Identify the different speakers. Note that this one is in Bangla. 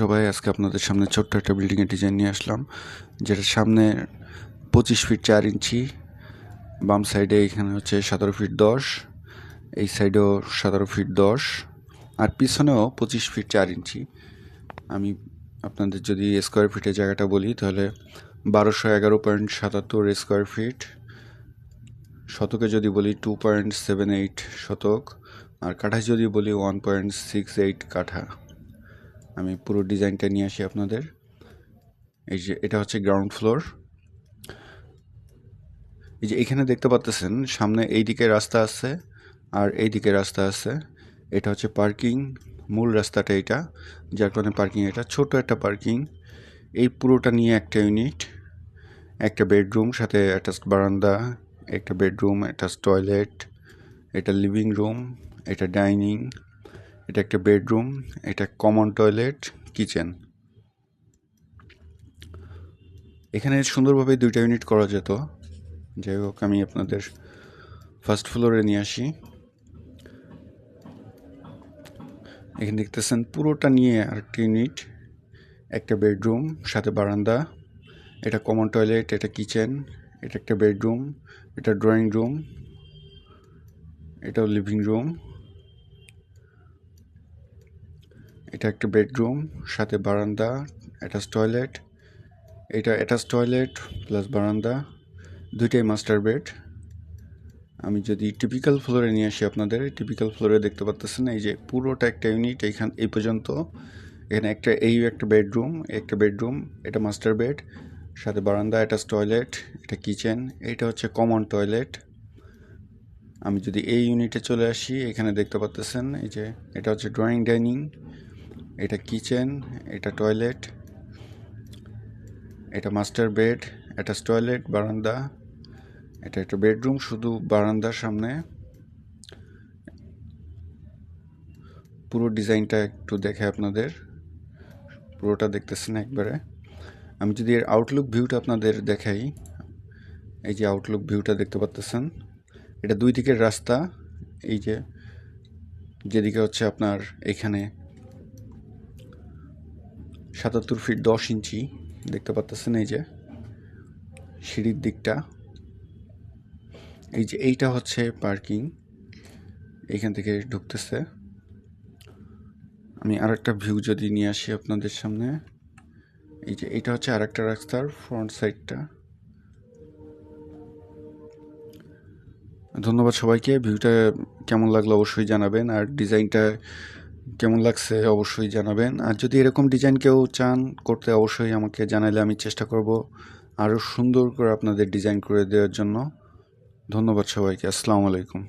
Speaker 1: সবাই আজকে আপনাদের সামনে ছোট্ট একটা বিল্ডিংয়ের ডিজাইন নিয়ে আসলাম, যেটার সামনে পঁচিশ ফিট চার ইঞ্চি, বাম সাইডে এখানে হচ্ছে সতেরো ফিট দশ, এই সাইডেও সতেরো ফিট দশ, আর পিছনেও পঁচিশ ফিট চার ইঞ্চি। আমি আপনাদের যদি স্কোয়ার ফিটের জায়গাটা বলি, তাহলে বারোশো এগারো পয়েন্ট সাতাত্তর স্কোয়ার ফিট শতকে যদি বলি টু পয়েন্ট সেভেন এইট শতক, আর কাঠায় যদি বলি ওয়ান পয়েন্ট সিক্স এইট কাঠা। আমি পুরো ডিজাইনটা নিয়ে আসি আপনাদের। এই যে, এটা হচ্ছে গ্রাউন্ড ফ্লোর এই যে, এখানে দেখতে পাচ্তেছেন সামনে এই দিকে রাস্তা আছে আর এই দিকে রাস্তা আছে। এটা হচ্ছে পার্কিং মূল রাস্তাটা এটা, যার কারণে পার্কিং এটা, ছোট একটা পার্কিং এই পুরোটা নিয়ে একটা ইউনিট একটা বেডরুম সাথে অ্যাটাচ বারান্দা, একটা বেডরুম অ্যাটাচ টয়লেট এটা লিভিং রুম এটা ডাইনিং এটা একটা বেডরুম, এটা কমন টয়লেট, কিচেন। এখানে সুন্দরভাবে দুইটা ইউনিট করা যেত। যাই হোক, আমি আপনাদের ফার্স্ট ফ্লোরে নিয়ে আসি। এখানে দেখতেছেন পুরোটা নিয়ে আরেকটা ইউনিট, একটা বেডরুম, সাথে বারান্দা, এটা কমন টয়লেট, এটা কিচেন, এটা একটা বেডরুম, এটা ড্রয়িং রুম, এটাও লিভিং রুম। এটা একটা বেডরুম, সাথে বারান্দা অ্যাটাচ টয়লেট। এটা অ্যাটাচ টয়লেট প্লাস বারান্দা, দুইটাই মাস্টার বেড। আমি যদি টিপিক্যাল ফ্লোরে নিয়ে আসি আপনাদের টিপিক্যাল ফ্লোরে দেখতে পাচ্তেছেন এই যে পুরোটা একটা ইউনিট এইখান, এই পর্যন্ত। এখানে একটা, এই একটা বেডরুম একটা বেডরুম, এটা মাস্টার বেড, সাথে বারান্দা অ্যাটাচ টয়লেট, এটা কিচেন, এটা হচ্ছে কমন টয়লেট। আমি যদি এই ইউনিটে চলে আসি, এখানে দেখতে পাচ্তেছেন এই যে এটা হচ্ছে ড্রয়িং ডাইনিং এটা কিচেন, এটা টয়লেট, এটা মাস্টার বেড অ্যাটাচ টয়লেট, বারান্দা, এটা একটা বেডরুম, শুধু বারান্দার সামনে। পুরো ডিজাইনটা একটু দেখে আপনাদের, পুরোটা দেখতেছেন একবারে। আমি যদি এর আউটলুক ভিউটা আপনাদের দেখাই, এই যে আউটলুক ভিউটা দেখতে পাচ্তেছেন, এটা দুই দিকের রাস্তা, এই যে, যেদিকে হচ্ছে আপনার এখানে সাতাত্তর ফিট দশ ইঞ্চি, দেখতে পাচ্তেছেন এই যে সিঁড়ির দিকটা। এই যে এইটা হচ্ছে পার্কিং এইখান থেকে ঢুকতেছে। আমি আরেকটা ভিউ যদি নিয়ে আসি আপনাদের সামনে, এই যে এটা হচ্ছে আরেকটা রাস্তার ফ্রন্ট সাইডটা ধন্যবাদ সবাইকে ভিউটা কেমন লাগল অবশ্যই জানাবেন। আর ডিজাইনটা কেমন লাগছে অবশ্যই জানাবেন। আর যদি এরকম ডিজাইন কেউ চান করতে, অবশ্যই আমাকে জানালে আমি চেষ্টা করব আরও সুন্দর করে আপনাদের ডিজাইন করে দেওয়ার জন্য। ধন্যবাদ সবাইকে। আসসালামু আলাইকুম।